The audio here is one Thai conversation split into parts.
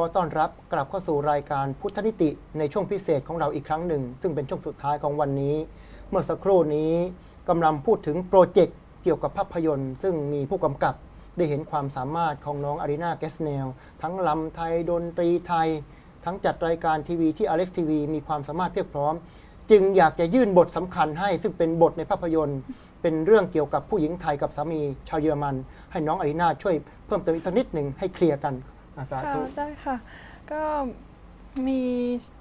อต้อนรับกลับเข้าสู่รายการพุทธนิติในช่วงพิเศษของเราอีกครั้งหนึ่ง ซึ่งเป็นช่วงสุดท้ายของวันนี้ เมื่อสักครู่นี้กำลังพูดถึงโปรเจกต์เกี่ยวกับภาพยนตร์ ซึ่งมีผู้กำกับได้เห็นความสามารถของน้องอารีนาเกสเนลทั้งลำไทยดนตรีไทย ทั้งจัดรายการทีวีที่ Alex TV มีความสามารถเพียบพร้อม จึงอยากจะยื่นบทสำคัญให้ ซึ่งเป็นบทในภาพยนตร์ เป็นเรื่องเกี่ยวกับผู้หญิงไทยกับสามีชาวเยอรมัน ให้น้องอารีนาช่วยเพิ่มเติมอีกสักนิดหนึ่งให้เคลียร์กัน อาสาค่ะธุได้ค่ะ ก็มี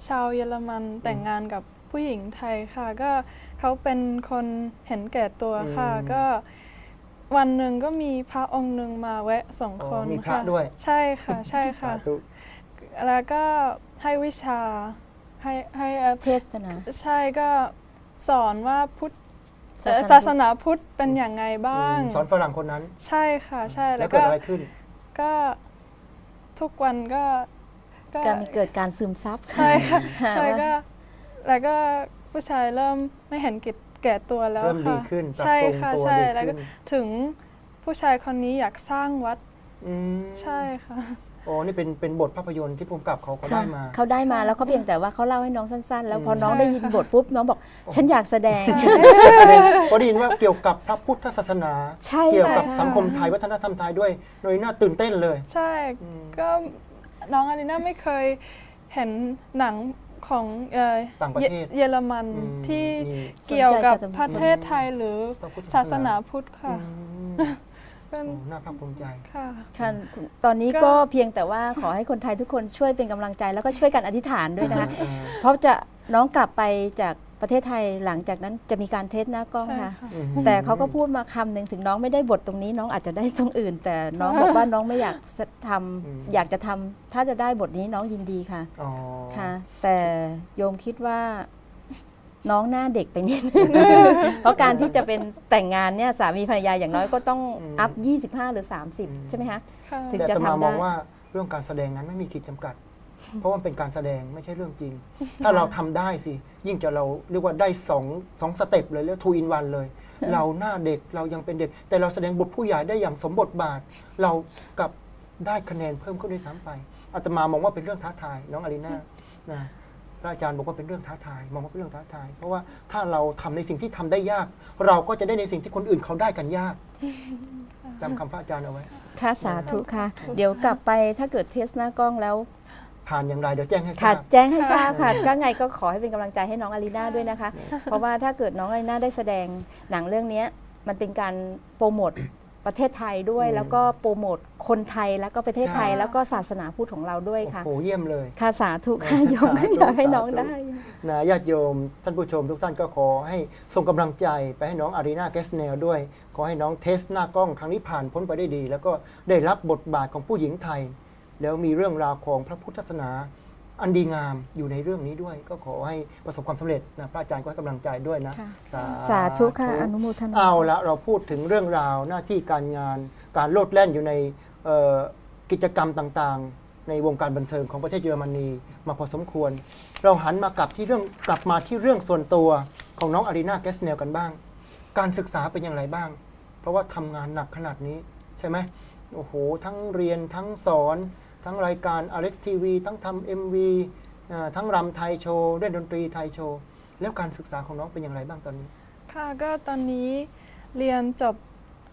ชาวเยอรมันแต่งงานกับผู้หญิงไทยค่ะ ก็เขาเป็นคนเห็นแก่ตัวค่ะอืมก็วันหนึ่งก็มีพระองค์หนึ่งมาแวะสองอ๋อคนมีพระค่ะด้วย ใช่ค่ะ ใช่ค่ะ สาธุ แล้วก็ให้วิชาให้ให้เอ่อเทศนา ใช่ก็สอนว่าพุทธศาสนาเอ่อศาสนาพุทธเป็นอย่างไงบ้างสอนฝรั่งคนนั้น ใช่ค่ะ ใช่แล้แล้ววเกิดก็อะไรขึ้น ก็ ทุกวันก็ก็จะมีเกิดการซึมซับใช่ค่ะค่ะใช่ว่าก็แล้วก็ผู้ชายเริ่มไม่เห็นกิจแก่ตัวแล้วเริ่มดีค่ะขึ้นปรับใช่ปรุงค่ะตัวใช่ดีแล้วก็ขึ้นถึงผู้ชายคนนี้อยากสร้างวัดอืมใช่ค่ะ อ๋อ นี่เป็นเป็นบทภาพยนตร์ที่ภูมิกับเขาเขาค่ะได้มา เขาได้มาแล้วเขาเพียงแต่ว่าเขาเล่าให้น้องสั้น ๆ แล้วพออืมน้องได้ยินบทปุ๊บน้องบอก ฉันอยากแสดงเพราะได้ยินว่าเกี่ยวกับพระพุทธศาสนา ใช่เกี่ยวกับค่ะ สังคมไทยวัฒนธรรมไทยด้วยโดยน่าตื่นเต้นเลย ใช่อืมก็น้องอารีนาไม่เคยเห็นหนังของเอ่อต่างประเทศเยเยอรมันอืมที่มี เกี่ยวกับสนใจประเทศไทยหรือพระพุทธศาสนาพุทธค่ะ อืม เป็นโอ้น่าภาคภูมิใจ ค่ะ ค่ะตอนนี้ก็ก็ เพียงแต่ว่าขอให้คนไทยทุกคนช่วยเป็นกำลังใจแล้วก็ช่วยกันอธิษฐานด้วยนะคะอ่าเพราะจะน้องกลับไปจากประเทศไทยหลังจากนั้นจะมีการเทสหน้ากล้องใช่ค่ะ ค่ะอืมแต่เขาก็พูดมาคำหนึ่งถึงน้องไม่ได้บทตรงนี้น้องอาจจะได้ตรงอื่น แต่น้องบอกว่าน้องไม่อยากทำอยากจะทำถ้าจะได้บทนี้น้องยินดีค่ะ อ๋อ ค่ะ แต่โยมคิดว่า น้องหน้าเด็กไปนิดนึง เพราะการที่จะเป็นแต่งงานเนี่ยสามีภรรยาอย่างน้อยก็ต้องอัพ 25 หรือ 30 ใช่ไหมคะค่ะถึงแต่จะอาตมาทำได้มองว่าเรื่องการแสดงนั้นไม่มีขีดจำกัด เพราะว่ามันเป็นการแสดงไม่ใช่เรื่องจริง ถ้าเราทำได้สิ ยิ่งจะเราเรียกว่าได้สองสองสเต็ปเลยเรียกทูอินวันเลย เราหน้าเด็กเรายังเป็นเด็ก แต่เราแสดงบทผู้ใหญ่ได้อย่างสมบทบาท เรากลับได้คะแนนเพิ่มขึ้นด้วยซ้ำไปอาตมามองว่าเป็นเรื่องท้าทายน้องอารีนานะ พระอาจารย์บอกว่าเป็นเรื่องท้าทายมองว่าเป็นเรื่องท้าทาย เพราะว่าถ้าเราทำในสิ่งที่ทำได้ยาก เราก็จะได้ในสิ่งที่คนอื่นเขาได้กันยากจำคำพระอาจารย์เอาไว้ ค่ะสาธุค่ะ เดี๋ยวกลับไปถ้าเกิดเทสหน้ากล้องแล้ว ผ่านอย่างไรเดี๋ยวแจ้งให้ทค่ะราบแจ้งให้ทราบค่ะก็ไงก็ขอให้เป็นกำลังใจให้น้องอารีนาด้วยนะคะ เพราะว่าถ้าเกิดน้องอารีนาได้แสดงหนังเรื่องเนี้ยมันเป็นการโปรโมท ประเทศไทยด้วยอืมแล้วก็โปรโมทคนไทยแล้วก็ประเทศไทยใช่แล้วก็ศาสนาพุทธของเราด้วยค่ะโอ้โหเยี่ยมเลยค่ะสาธุค่ะโยมก็สาธุอยากให้น้องสาธุได้นะญาติโยมท่านผู้ชมทุกท่านก็ขอให้ส่งกำลังใจไปให้น้องอารีนาแกสเนลด้วย ขอให้น้องเทสหน้ากล้องครั้งนี้ผ่านพ้นไปได้ดี แล้วก็ได้รับบทบาทของผู้หญิงไทย แล้วมีเรื่องราวของพระพุทธศาสนา อันดีงามอยู่ในเรื่องนี้ด้วย ก็ขอให้ประสบความสำเร็จนะพระอาจารย์ก็ให้กำลังใจด้วยนะค่ะสาสาธุค่ะธุอนุโมทนาเอาละเราพูดถึงเรื่องราวหน้าที่การงานการโลดแล่นอยู่ในเอ่อกิจกรรมต่างๆ ในวงการบันเทิงของประเทศเยอรมนีมาพอสมควร เราหันมากลับที่เรื่องกลับมาที่เรื่องส่วนตัวของน้องอารีนาแกสเนลกันบ้าง การศึกษาเป็นอย่างไรบ้าง เพราะว่าทำงานหนักขนาดนี้ใช่ไหมโอ้โห ทั้งเรียนทั้งสอน ทั้งรายการ Alex TV ทั้งทำ MV อ่าทั้งรำไทยโชว์เล่นดนตรีไทยโชว์ แล้วการศึกษาของน้องเป็นอย่างไรบ้างตอนนี้ ค่ะก็ตอนนี้เรียนจบ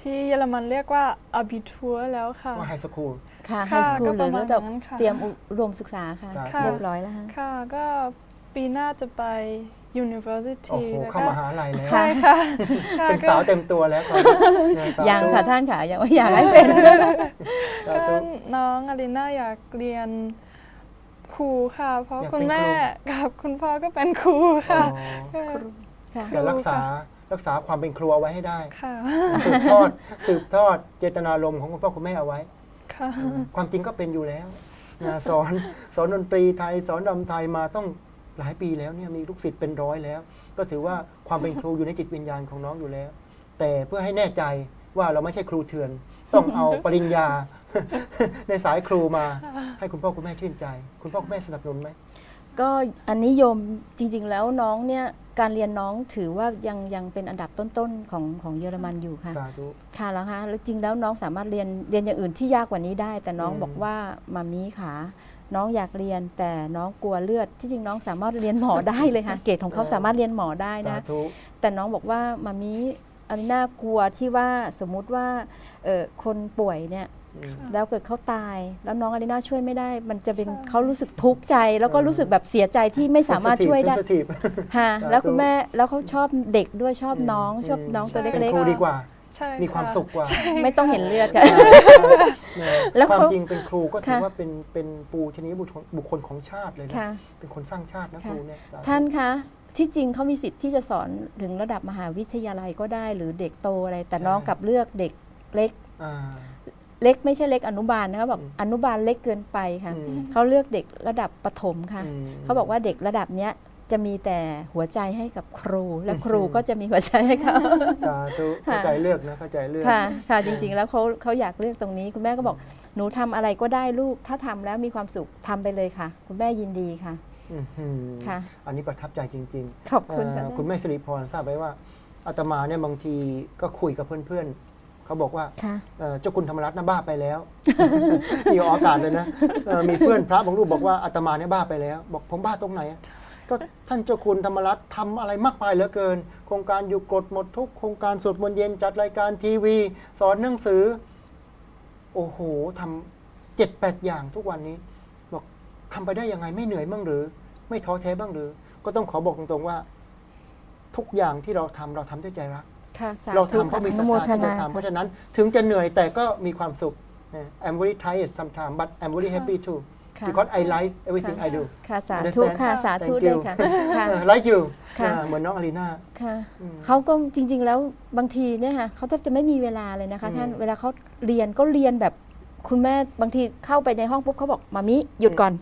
ที่เยอรมันเรียกว่า abitur แล้วค่ะว่าไฮสคูลค่ะไฮค่ะสคูลก็หปรืระอมาณระดับนั้นค่ะเตรียมอุดมศึกษาค่ะสาธุค่ะ เรียบร้อยแล้วค่ะ ค่ะก็ปีหน้าจะไป โอ้ university โหแล้วเข้าก็มหาลัยแล้วใช่ค่ะค่ะ เป็นสาวเต็มตัวแล้วครับนะสาธุยังค่ะท่านค่ะยังไม่อยากให้เป็นสาก็ธุน้องอาริน่าอยากเรียนครูค่ะ เพราะอยากคุณเป็นแม่ครูกับคุณพ่อก็เป็นครูอ๋ค่ะอก็ค่ะจะรักษารักษาความเป็นครัวไว้ให้ได้ค่ะสืบทอดสืบทอดเจตนารมณ์ของคุณพ่อคุณแม่เอาไว้ค่ะความจริงก็เป็นอยู่แล้วนะสอนสอนดนตรีไทยสอนรำไทยมาต้อง หลายปีแล้วเนี่ยมีลูกศิษย์เป็นร้อยแล้ว ก็ถือว่าความเป็นครูอยู่ในจิตวิญญาณของน้องอยู่แล้ว แต่เพื่อให้แน่ใจว่าเราไม่ใช่ครูเถื่อน ต้องเอาปริญญา ในสายครูมา ให้คุณพ่อคุณแม่ชื่นใจ คุณพ่อคุณแม่สนับสนุนไหมก็อันนี้โยมจริง ๆ แล้วน้องเนี่ยการเรียนน้องถือว่ายังยังเป็นอันดับต้นๆของของเยอรมันอยู่ค่ะสาธุค่ะแล้วคะแล้วจริงแล้วน้องสามารถเรียนเรียนอย่างอื่นที่ยากกว่านี้ได้ แต่น้องอืมบอกว่ามามีขา น้องอยากเรียนแต่น้องกลัวเลือด ที่จริงน้องสามารถเรียนหมอได้เลยค่ะ เกรดของเขาสามารถเรียนหมอได้สานะธุแต่น้องบอกว่ามามีอันนี้น่ากลัวที่ว่าสมมุติว่าเอ่อคนป่วยเนี่ยอืมแล้วเกิดเขาตาย แล้วน้องอาริน่าช่วยไม่ได้ มันจะเป็นใช่เขารู้สึกทุกข์ใจ แล้วก็เออรู้สึกแบบเสียใจที่ไม่สามารถช่วยได้ sensitive ฮะสาธุแล้วคุณแม่แล้วเขาชอบเด็กด้วยชอบอืมน้องชอบอืมน้องตัวใช่เป็นเล็กครูดีกว่า ใช่ มีความะสุขกว่าๆไม่ต้องเห็นเลือดค่ะนะแล้วความเขาจริงเป็นครูก็ถือค่ะว่าเป็นเป็นปูชนียบุคคลบุคคลของชาติเลยนะค่ะเป็นคนสร้างชาตินะคค่ะรูเนี่ยสธุท่านคะที่จริงเขามีสิทธิ์ที่จะสอนถึงระดับมหาวิทยาลัยก็ได้ หรือเด็กโตอะไร แต่ใช่น้องกลับเลือกเด็กเล็กอ่าเล็กไม่ใช่เล็กอนุบาลนะคะแบบอืมอนุบาลเล็กเกินไปค่ะอืมเขาเลือกเด็กระดับประถมค่ะอืมเขาบอกว่าเด็กระดับเนี้ย จะมีแต่หัวใจให้กับครู และอืมครูก็จะมีหัวใจให้เขาสาธุเข้าใจเลือกนะเข้าใจเลือกค่ะค่ะจริง ๆ แล้วเขาเขาอยากเลือกตรงนี้ คุณแม่ก็บอกหนูทำอะไรก็ได้ลูก ถ้าทำแล้วมีความสุขทำไปเลยค่ะ คุณแม่ยินดีค่ะอื้อหือค่ะ อันนี้ประทับใจจริงขอบๆคุณค่ะเอ่อคุณแม่สิริพรทราบไหมว่าอาตมาเนี่ยบางทีก็คุยกับเพื่อนๆเขาบอกว่าค่ะเอ่อเจ้าคุณธรรมรัตน์น่ะบ้าไปแล้วนี่ออกอากาศเลยนะเอ่อมีเพื่อนพระบางรูปบอกว่าอาตมาเนี่ยบ้าไปแล้ว บอกผมบ้าตรงไหนอะ ก็ท่านเจ้าคุณธรรมรัตน์ทำอะไรมากมายเหลือเกิน โครงการอยู่กรดหมดทุกโครงการสวดมนต์เย็นจัดรายการทีวี สอนหนังสือ โอ้โหทำเจ็ดแปดอย่างทุกวันนี้ บอกทำไปได้ยังไงไม่เหนื่อยบ้างหรือ ไม่ท้อแท้บ้างหรือ ก็ต้องขอบอกตรงๆว่า ทุกอย่างที่เราทำเราทำด้วยใจรักค่ะสาเราธุทำเพราะมีศอรัทนุโมธาทที่จะนาทำเพราะฉะนั้น ถึงจะเหนื่อยแต่ก็มีความสุขนะ I'm very tired sometimes but I'm very happy too ค่ะ because I like everything I do ค่ะสาธุ Understand? ค่ะ สาธุ Thank ด้วย you ค่ะค่ะ เออ like you ค่ะอ่าเหมือนน้องอารีนา ค่ะอืมเขาก็จริง ๆ แล้วบางทีเนี่ยค่ะเขาจะจะไม่มีเวลาเลยนะคะ อืมท่านเวลาเขาเรียนก็เรียนแบบคุณแม่บางทีเข้าไปในห้องปุ๊บเขาบอกมามิหยุดก่อน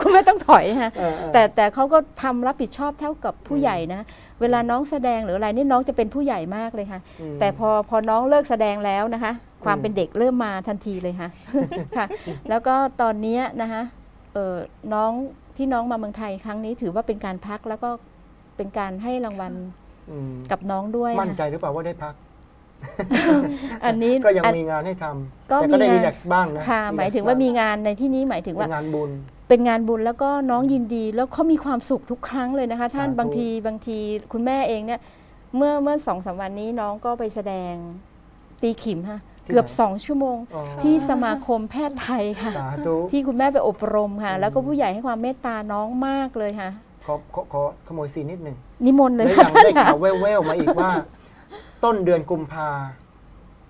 คุณแม่ต้องถอยค่ะเออเออแต่แต่เขาก็ทำรับผิดชอบเท่ากับผู้อืมใหญ่นะ เวลาน้องแสดงหรืออะไรนี่น้องจะเป็นผู้ใหญ่มากเลยค่ะมแต่พอพอน้องเลิกแสดงแล้วนะคะ ความอืมเป็นเด็กเริ่มมาทันทีเลยค่ะค่ะ แล้วก็ตอนเนี้ยนะคะเออน้องที่น้องมาเมืองไทยครั้งนี้ถือว่าเป็นการพักแล้วก็เป็นการให้รางวัลอืมกับน้องด้วย มั่นใจค่ะหรือเปล่าว่าได้พัก อันนี้ก็ยังอันมีงานให้ทำก็แต่ก็ได้มีรีงานแลกซ์บ้างนะค่ะ หมายถึงว่ามีงานในที่นี้หมายถึงเป็ว่านงานบุญเป็นงานบุญแล้วก็น้องยินดีแล้วเขามีความสุขทุกครั้งเลยนะคะ ท่านสาธุบางทีบางทีคุณแม่เองเนี่ย เมื่อเมื่อสองสามวันนี้น้องก็ไปแสดงตีขิมค่ะ เกือบสองชั่วโมง อ๋อที่สมาคมแพทย์ไทยค่ะ สาธุ ที่คุณแม่ไปอบรมค่ะอืมแล้วก็ผู้ใหญ่ให้ความเมตตาน้องมากเลยค่ะ ขอขอขอขโมยซีนนิดหนึ่งนิมนต์เลยและค่ะยังท่านได้ค่ะข่าวแว่วๆมาอีกว่า ต้นเดือนกุมภา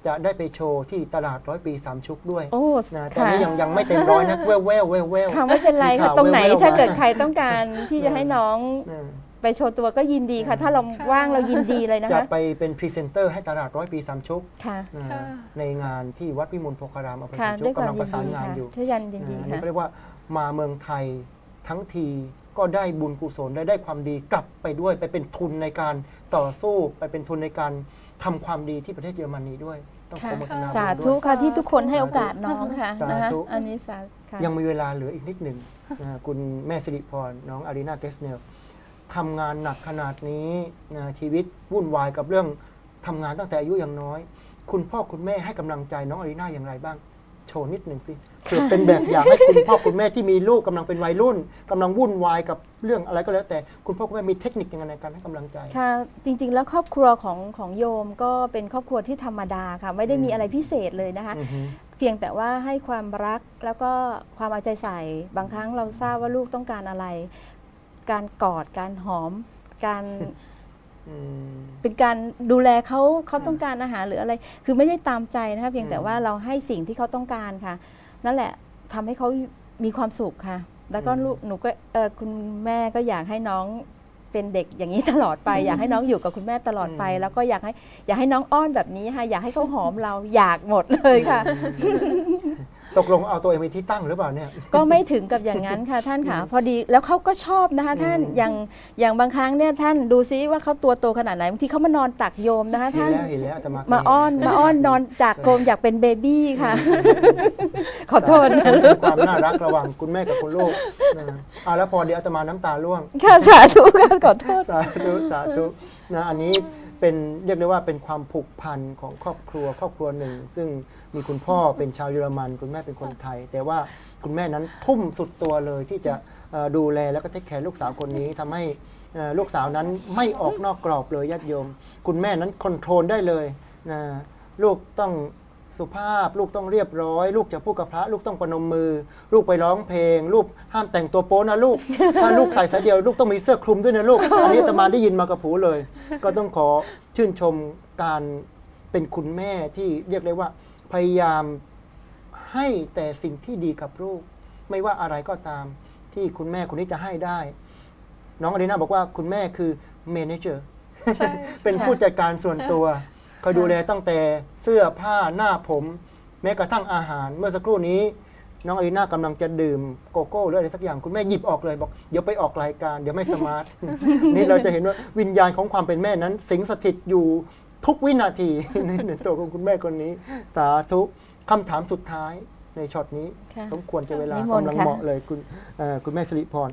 จะได้ไปโชว์ที่ตลาดร้อยปีสามชุกด้วยโอ้นะแต่ค่ะนี่ยังยังไม่เต็มร้อยนะแว่วๆแว่วๆแว่วค่ะไม่เป็นไรมีค่ะข่าวตรงไหนแว่วๆถ้ามา เกิดใครต้องการที่จะให้น้องๆเออ ไปโชว์ตัวก็ยินดีค่ะ ถ้าเราค่ะว่างเรายินดีเลยนะจะคะไปเป็นพรีเซนเตอร์ให้ตลาดร้อยปีสามชุกค่ะ นะค่ะ ในงานที่วัดวิมลโพคารามอำเภอค่ะสามชุด้วยกควากำลัมงปยิระนสานดีงานค่ะอยู่ ช่วยยันยินดีอันนี้ค่ะ ก็เรียกว่ามาเมืองไทยทั้งทีก็ได้บุญกุศลได้ได้ความดีกลับไปด้วยไปเป็นทุนในการต่อสู้ไปเป็นทุนในการทำความดีที่ประเทศเยอรมนีด้วย ต้องขอค่ะโมทนาบุญสาด้ธุวยค่ะที่ทุกคนให้โอกาสน้องค่ะสาธุนะคะอันนี้สาค่ะ ยังมีเวลาเหลืออีกนิดหนึ่งนะคุณแม่สิริพร น้องอารีนาเกสเนล ทำงานหนักขนาดนี้นะชีวิตวุ่นวายกับเรื่องทำงานตั้งแต่อายุยังน้อย คุณพ่อคุณแม่ให้กำลังใจน้องอารีนาอย่างไรบ้าง โชว์นิดหนึ่งสิเผื่อเป็นแบบอย่างให้คุณพ่อคุณแม่ที่มีลูกกำลังเป็นวัยรุ่นกำลังวุ่นวายกับเรื่องอะไรก็แล้ว แต่คุณพ่อคุณแม่มีเทคนิคยังไงในการให้กำลังใจ ค่ะ จริงๆ แล้วครอบครัวของของโยมก็เป็นครอบครัวที่ธรรมดาค่ะ ไม่ได้มีอืมอะไรพิเศษเลยนะคะ อือฮึ เพียงแต่ว่าให้ความรักแล้วก็ความเอาใจใส่ บางครั้งเราทราบว่าลูกต้องการอะไร การกอดการหอม การอืมเป็นการดูแลเขาเขาต้องการอาหารหรืออะไร คือไม่ได้ตามใจนะคะเพียงแต่อืมว่าเราให้สิ่งที่เขาต้องการค่ะ นั่นแหละทำให้เขามีความสุขค่ะ แล้วก็อืมลูกหนูก็เออคุณแม่ก็อยากให้น้องเป็นเด็กอย่างนี้ตลอดไป อยากให้น้องอยู่กับคุณแม่ตลอดไป แล้วก็อยากให้อยากให้น้องอ้อนแบบนี้ค่ะอยากให้เขาหอมเราอยากหมดเลยค่ะ ตกลงเอาตัวเองเป็นที่ตั้งหรือเปล่าเนี่ย ก็ไม่ถึงกับอย่างนั้นค่ะท่านค่ะ พอดีแล้วเขาก็ชอบนะคะท่านอืมอย่างอย่างบางครั้งเนี่ยท่านดูซิว่าเขาตัวโตขนาดไหนบางทีเขามานอนตักโยมนะคะเห็นท่านแล้วเห็นแล้วอาตมาเคยมาอ้อนเห็มาอ้อนนอนจากโกรมอยากเป็นเบบี้ค่ะ ขอโทษนะเป็นความน่ารักระหว่างคุณแม่กับคุณลูกนะอ่าแล้วพอเดี๋ยวอาตมาน้ำตาร่วงค่ะสาธุค่ะขอโทษสาธุสาธุนะอันนี้ เป็นเรียกได้ว่าเป็นความผูกพันของครอบครัวครอบครัวหนึ่ง ซึ่งมีคุณพ่อเป็นชาวเยอรมัน คุณแม่เป็นคนไทย แต่ว่าคุณแม่นั้นทุ่มสุดตัวเลยที่จะเอ่อดูแลแล้วก็เทคแคร์ลูกสาวคนนี้ทำให้เอ่อลูกสาวนั้นไม่ออกนอกกรอบเลยญาติโยม คุณแม่นั้นคอนโทรลได้เลยนะลูกต้อง สุภาพลูกต้องเรียบร้อย ลูกจะพูดกับพระลูกต้องประนมมือ ลูกไปร้องเพลง ลูกห้ามแต่งตัวโป๊นะลูก ถ้าลูกใส่สายเดียว ลูกต้องมีเสื้อคลุมด้วยนะลูก อันนี้อาตมาได้ยินมากับผูเลย ก็ต้องขอชื่นชมการเป็นคุณแม่ที่เรียกได้ว่า พยายามให้แต่สิ่งที่ดีกับลูก ไม่ว่าอะไรก็ตามที่คุณแม่คนนี้จะให้ได้ น้องอดีนาบอกว่าคุณแม่คือเมนเจอร์ใช่เป็นผู้จัดการส่วนตัว คอยดูแลตั้งแต่เสื้อผ้าหน้าผม แม้กระทั่งอาหารเมื่อสักครู่นี้ น้องอารีนากำลังจะดื่มโกโก้หรืออะไรสักอย่างคุณแม่หยิบออกเลยบอกเดี๋ยวไปออกรายการเดี๋ยวไม่สมาร์ท นี่เราจะเห็นว่าวิญญาณของความเป็นแม่นั้น สิงสถิตอยู่ทุกวินาทีในในตัวของคุณแม่คนนี้ สาธุคำถามสุดท้ายในช็อตนี้ ค่ะสมควรจะเวลานิมนต์กำลังค่ะ เหมาะเลยคุณเอ่อคุณแม่สิริพร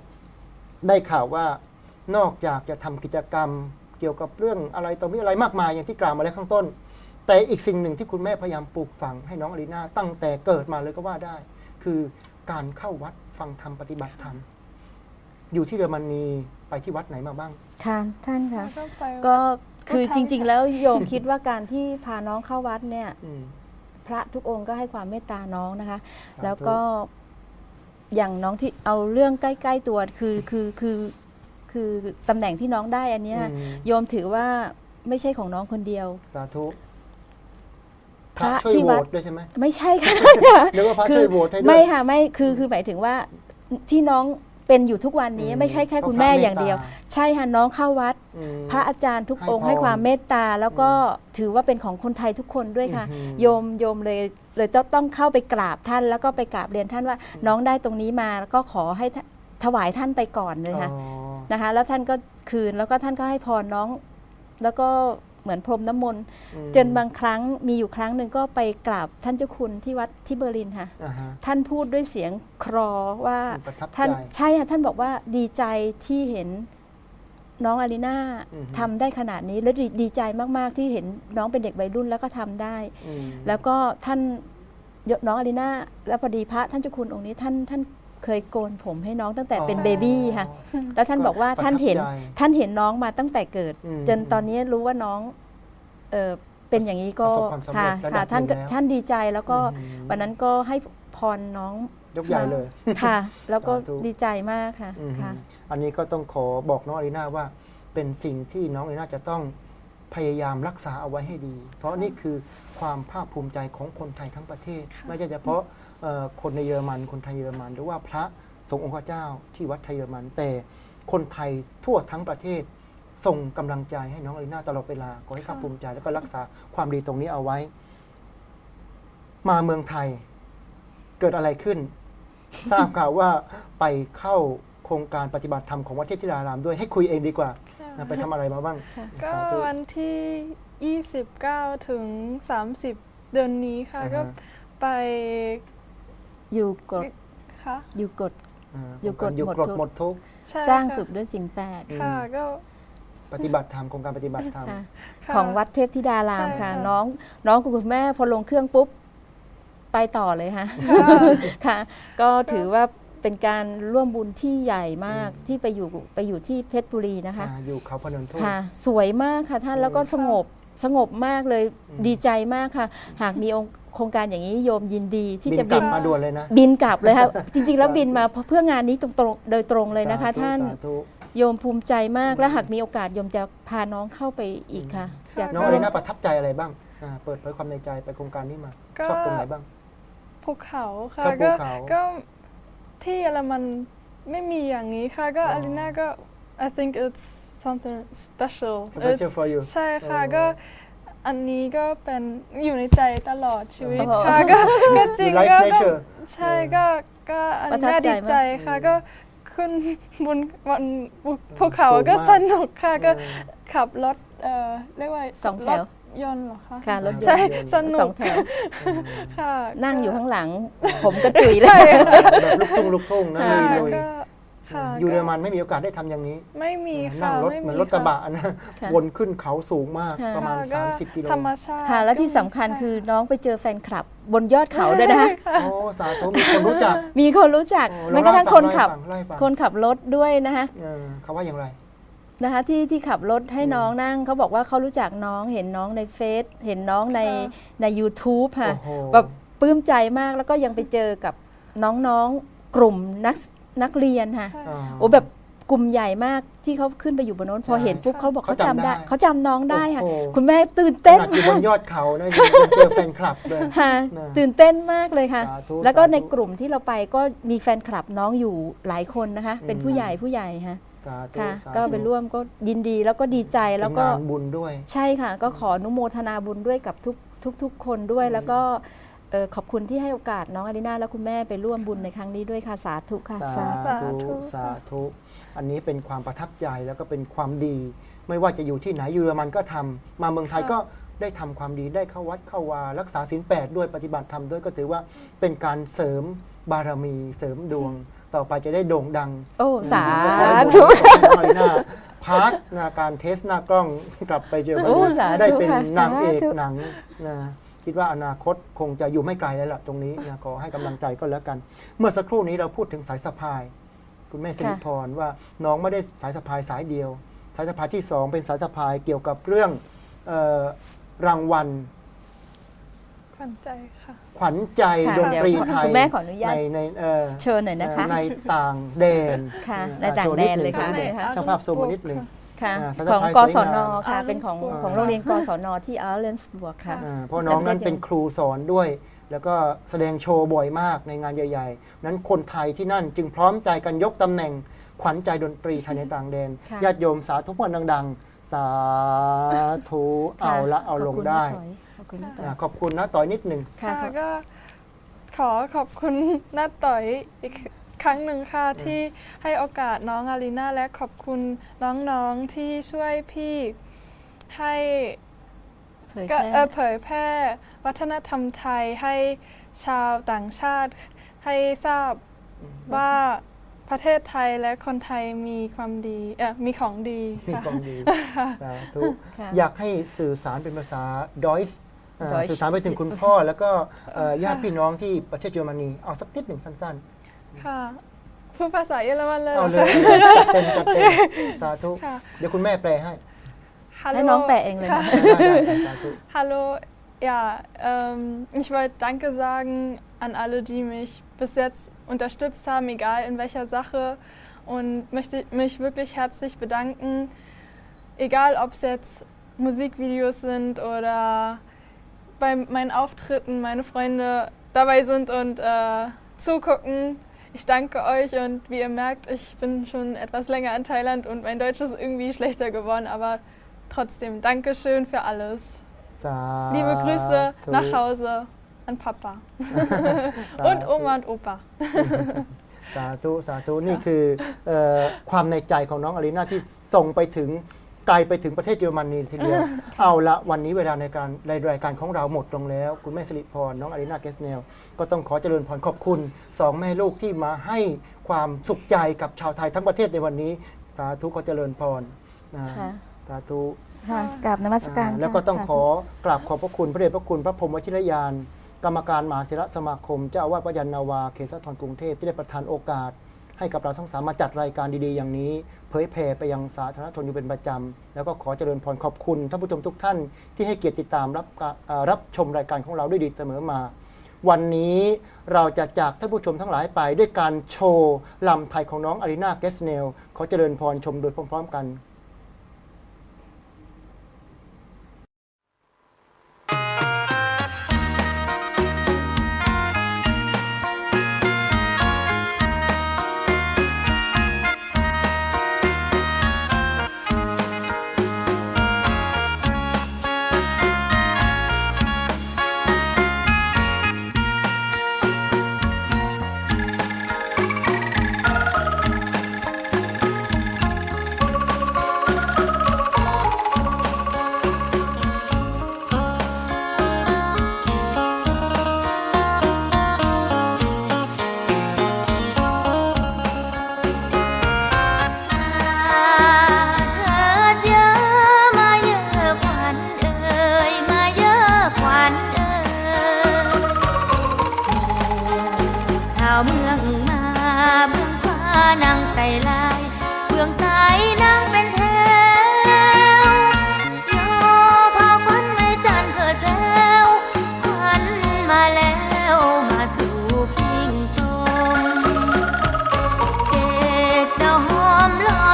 ได้ข่าวว่านอกจากจะทำกิจกรรม เกี่ยวกับเรื่องอะไรต่อมีอะไรมากมายอย่างที่กล่าวมาแล้วข้างต้น แต่อีกสิ่งหนึ่งที่คุณแม่พยายามปลูกฝังให้น้องอลีนาตั้งแต่เกิดมาเลยก็ว่าได้ คือการเข้าวัดฟังธรรมปฏิบัติธรรมอยู่ที่เยอรมนีไปที่วัดไหนมาบ้างค่ะท่านค่ะแล้วก็ไปก็คือก็ทำจริง ๆ แล้วโยมคิดว่าการที่พาน้องเข้าวัดเนี่ยอืมพระทุกองค์ก็ให้ความเมตตาน้องนะคะสาธุแล้วก็อย่างน้องที่เอาเรื่องใกล้ ๆ ตัวคือคือคือ คือตำแหน่งที่น้องได้อันเนี้ยอืม โยมถือว่าไม่ใช่ของน้องคนเดียว สาธุพพระระช่วยที่โหววัด ตด้วยใช่ไหมไม่ใช่ค่ะหรือว่าพระคืช่วยโหวตให้ด้วย ไม่ค่ะไม่คือคือหมายถึงว่าที่น้องเป็นอยู่ทุกวันนี้อืมไม่ใช่แค่เพราะคุณแม่พระเมตตาอย่างเดียว ใช่ค่ะน้องเข้าวัด อืม พระอาจารย์ทุกให้องค์พรให้ความเมตตา แล้วก็ถือว่าเป็นของคนไทยทุกคนด้วยค่ะ อืมโยมโยมเลยเลยต้องต้องเข้าไปกราบท่าน แล้วก็ไปกราบเรียนท่านว่าน้องได้ตรงนี้มาแล้วก็ขอให้ท่าน ถวายท่านไปก่อนเลยค่ะอ๋อนะคะ แล้วท่านก็คืนแล้วก็ท่านก็ให้พรน้อง แล้วก็เหมือนพรมน้ำมนต์อืมจนบางครั้งมีอยู่ครั้งหนึ่งก็ไปกราบท่านเจ้าคุณที่วัดที่เบอร์ลินค่ะอ่าฮะท่านพูดด้วยเสียงครอว่าประทับใจท่านใช่ค่ะท่านบอกว่าดีใจที่เห็นน้องอารีนาอือฮึทำได้ขนาดนี้ และดีดีใจมากๆที่เห็นน้องเป็นเด็กวัยรุ่นแล้วก็ทำได้อืมแล้วก็ท่านน้องอารีนาแล้วพอดีพระท่านเจ้าคุณองค์นี้ท่านท่าน เคยโกนผมให้น้องตั้งแต่เป็นอ๋อเบบี้ค่ะ แล้วท่านบอกว่าประทับท่านเห็นใจท่านเห็นน้องมาตั้งแต่เกิดอืมจนตอนนี้รู้ว่าน้องเออเป็นอย่างนี้ก็ประสบความสำเร็จค่ะระดัค่ะบท่านก็หนึ่งแล้วท่านดีใจแล้วก็อืมวันนั้นก็ให้พรน้องยกใหญ่เลยค่ะ แล้วก็สาธุดีใจมากค่ะอืมค่ะ อันนี้ก็ต้องขอบอกน้องอารีนาว่า เป็นสิ่งที่น้องอารีนาจะต้องพยายามรักษาเอาไว้ให้ดี เพราะนี่คือความภาคภูมิใจของคนไทยทั้งประเทศ ไม่ใช่เฉพาะเอ่อ คนในเยอรมันคนไทยเยอรมัน หรือว่าพระสงฆ์องค์ข้าเจ้าที่วัดไทยเยอรมัน แต่คนไทยทั่วทั้งประเทศ ส่งกำลังใจให้น้องอารีนาตลอดเวลาขอให้ภาคภูมิใจแล้วก็รักษาความดีตรงนี้เอาไว้ มาเมืองไทยเกิดอะไรขึ้น ทราบข่าวว่าไปเข้าโครงการปฏิบัติธรรมของวัดเทพธิดารามด้วยให้คุยเองดีกว่านะไปทำอะไรมาบ้างค่ะก็สาธุวันที่ 29 ถึง 30 เดือนนี้ค่ะอ่าฮะก็ไป อยู่กฎค่ะอยู่กฎอ่าอยู่กฎอยู่หมดกฎทุกข์ หมดทุกข์ใช่สร้างค่ะสุขด้วยสิ่งแปด ค่ะก็ ปฏิบัติธรรมโครงการปฏิบัติธรรม ค่ะ ค่ะของวัดเทพธิดารามใช่ค่ะ ค่ะ น้องน้องกับคุณแม่พอลงเครื่องปุ๊บ ไปต่อเลยค่ะ ค่ะ ค่ะ ก็ถือว่าเป็นการร่วมบุญที่ใหญ่มากที่ไปอยู่ไปอยู่ที่เพชรบุรีนะคะ อ่าอยู่เขาพนมทุ่งค่ะ สวยมากค่ะท่านอืมแล้วก็สงบ สงบมากเลยอืมดีใจมากค่ะ หากมีองค์โครงการอย่างนี้โยมยินดีที่บินจะกลับิบนมาด่วนเลยนะบินกลับเลยค่ะจริง ๆ แล้วสาธุบินมาเพื่องานนี้ตรงๆโดยตรงเลยนะคะสธุท่านสธุโยมภูมิใจมากและหากมีโอกาสโยมจะพาน้องเข้าไปอีกค่ะค่ะอยากน้องอารีนาประทับใจอะไรบ้างอ่าเปิดเผยความในใจไปโครงการนี้มาก็ชอบตรงไหนบ้างภูเขาค่ะชอบภูก็เขาก็ที่เยอรมันไม่มีอย่างนี้ค่ะก็อ๋อออาริน่าก็ I think it's something special special It's- for you ใช่ค่ะอ๋อก็อันนี้ก็เป็นอยู่ในใจตลอดชีวิตอ๋อค่ะก็ก็จริง You like ก็ก็ nature ใช่เออก็ก็อันประทับน่าใจดีมากใจค่ะอืมก็ขึ้นบนวันภูเขาสูงก็มากสนุกค่ะก็เออขับรถเอ่อเรียกว่าสองแถวรถยนต์เหรอคะค่ะรถยนต์ใช่สนุสอกงแถวค่ะนั่งอยู่ก็ข้างหลัง ผมกระจุยเลใช่ยค่ะแบบลูกทุ่งลูกทุ่งนะค่ะลุยก็ ค่ะอยู่เยอรก็มันไม่มีโอกาสได้ทำอย่างนี้ ไม่มีนั่ค่ะงรถไม่เหมือนมีรถกระบะค่นะค่ะวนขึ้นเขาสูงมากค่ะประมาณก็30 กิโลธรรมชาติค่ะและที่ก็มีสำคัญใช่คือน้องไปเจอแฟนคลับบนยอดเขาด้วยนะคะโอ้สาธุมีคนรู้จัก มีคนรู้จักโอ้แม้กระทั่งเล่าคนให้ขับฟังเล่าให้ฟังคนขับรถด้วยนะคะเออเขาว่าอย่างไรนะคะที่ที่ขับรถให้อืมน้องนั่งเขาบอกว่าเขารู้จักน้องเห็นน้องในเฟซเห็นน้องในค่ะใน YouTube ค่ะโอ้โหแบบปลื้มใจมากแล้วก็ยังไปเจอกับน้องๆกลุ่มนัก นักเรียนค่ะใช่อ่าโอ้แบบกลุ่มใหญ่มากที่เขาขึ้นไปอยู่บนโน้นพอเห็นปุ๊บใช่เขาบอกเขาเขาจำจำได้ ได้เขาจำน้องได้ค่ะ โอ้โห คุณแม่ตื่นขเต้นนาดอยู่บมากนยอดเขานะยังยังเจอแฟนคลับเลย ค่ะนะตื่นเต้นมากเลยค่ะ สาธุแล้วก็สาธุในกลุ่มที่เราไปก็มีแฟนคลับน้องอยู่หลายคนนะคะ เป็นผู้อืมใหญ่ผู้ใหญ่ค่ะ สาธุค่ะ สาธุก็ไปร่วมก็ยินดีแล้วก็ดีใจแล้วก็เป็นงานบุญด้วย ใช่ค่ะ ก็ขออนุโมทนาบุญด้วยกับทุกทุกทุกคนด้วยอืมแล้วก็เอ่อขอบคุณที่ให้โอกาสน้องอาริน่าและคุณแม่ไปร่วมบุญในครั้งนี้ด้วยค่ะสาธุค่ะสาสาธุธุสาธุอันนี้เป็นความประทับใจแล้วก็เป็นความดี ไม่ว่าจะอยู่ที่ไหนอยู่เยอรมันก็ทำมาเมืองไทยค่ะก็ได้ทำความดีได้เข้าวัดเข้าวา รักษาศีลแปดด้วยปฏิบัติธรรมด้วยก็ถือว่าเป็นการเสริมบารมีเสริมดวง ต่อไปจะได้โด่งดัง โอ้สาธุธุหน้าพาสนาการเทสหน้ากล้องกลับไปเจอมันโอ้สาธุได้เป็นค่ะนางเอกสาธุหนังนะ คิดว่าอนาคตคงจะอยู่ไม่ไกลแล้วล่ะตรงนี้นะขอให้กำลังใจก็แล้วกัน เมื่อสักครู่นี้เราพูดถึงสายสะพาย คุณแม่สิริพรว่าน้องไม่ได้สายสะพายสายเดียว สายสะพายที่สองเป็นสายสะพายเกี่ยวกับเรื่องเออรางวัลขวัญใจค่ะขวัญใจค่ะดนตรีไทยคุณแม่ขออนุญาตในในเอ่อเชิญหน่อยนะคะในต่างแดนค่ะเอ่อในต่างโชว์แดนดเลยค่ะโชว์ดในช่างภาพซูมมานิดหนึ่ง ค่ะอ่าสายของสะพายกสวยศงามนค่ะ เป็นของ Ahrensburg ของโรงเรียนกศนที่อาร์เลนสบวกค่ะ อ่าเพราะน้องนั้นเป็นครูสอนด้วย แล้วก็แสดงโชว์บ่อยมากในงานใหญ่ ๆ นั้นคนไทยที่นั่นจึงพร้อมใจกันยกตำแหน่งขวัญใจดนตรีไทยในต่างแดนค่ะญาติโยมสาธุพรดังๆ สาธุเอาละเอาลงได้ขอบคุณนะต่อยอ่าขอบคุณนะต่อยนิดหนึ่ง ค่ะค่ะก็ขอขอบคุณน้าต่อยอีก ครั้งหนึ่งค่ะที่ให้โอกาสน้องอารีนาและขอบคุณน้องๆที่ช่วยพี่ให้เผยก็แพร่เออเผยแพร่วัฒนธรรมไทยให้ชาวต่างชาติ ให้ทราบว่าประเทศไทยและคนไทยมีความดีเออมีของดีมีค่ะความดีสาธุค่ะอยากให้สื่อสารเป็นภาษาดอยส์ Deutsch สื่อสารไปถึงคุณพ่อ แล้วก็เอ่อญาติพี่น้องที่ประเทศเยอรมนีเอาสักนิดหนึ่งสั้น ค่ะพูดภาษาเยอรมันเลย ๆ เอา เห เล รอย จัดเต็มจัดเต็มสาธุ ค่ะ เดี๋ยวคุณแม่แปลให้ ฮัลโหล ให้น้องแปะเองเลยนะ ได้ได้สาธุ Hallo, ja, ähm, ich wollte Danke sagen an alle, die mich bis jetzt unterstützt haben, egal in welcher Sache. Und möchte mich wirklich herzlich bedanken, egal ob es jetzt Musikvideos sind oder bei meinen Auftritten meine Freunde dabei sind und äh, zugucken. Ich danke euch und wie ihr merkt, ich bin schon etwas länger in Thailand und mein Deutsch ist irgendwie schlechter geworden, aber trotzdem Dankeschön für alles. สา Liebe Grüße ธุ nach Hause an Papa สา und ธุ Oma und Opa. สาธุสาธุนี่คือเอ่อความในใจของน้องอารีนาที่ส่งไปถึง ไกลไปถึงประเทศเยอรมนีทีเดียว เอาละวันนี้เวลาในการในรายการของเราหมดลงแล้ว คุณแม่สิริพรน้องอารีนาเกสเนล ก็ต้องขอเจริญพรขอบคุณสองแม่ลูกที่มาให้ความสุขใจกับชาวไทยทั้งประเทศในวันนี้สาธุขอเจริญพรนะค่ะสาธุค่ะกราบนมัสการอ่าค่ะแล้วก็ต้องสาธุขอกราบขอบพระคุณพระเดชพระคุณพระพรหมวชิรยาน กรรมการมหาเถรสมาคม เจ้าอาวาสวัดยันนาวาเขตสะทรกรุงเทพที่ได้ประทานโอกาส ให้กับเราทั้งสามมาจัดรายการดีๆ อย่างนี้ เผยแผ่ไปยังสาธารณชนอยู่เป็นประจำ แล้วก็ขอเจริญพรขอบคุณท่านผู้ชมทุกท่านที่ให้เกียรติติดตามรับรับชมรายการของเราด้วยดีเสมอมา วันนี้เราจะจากท่านผู้ชมทั้งหลายไปด้วยการโชว์ลำไทยของน้องอารีนาเกสเนลขอเจริญพรชมโดยพร้อม ๆ กัน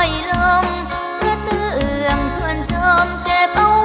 อยลมกระเตื้องชวนชมเก็บเอา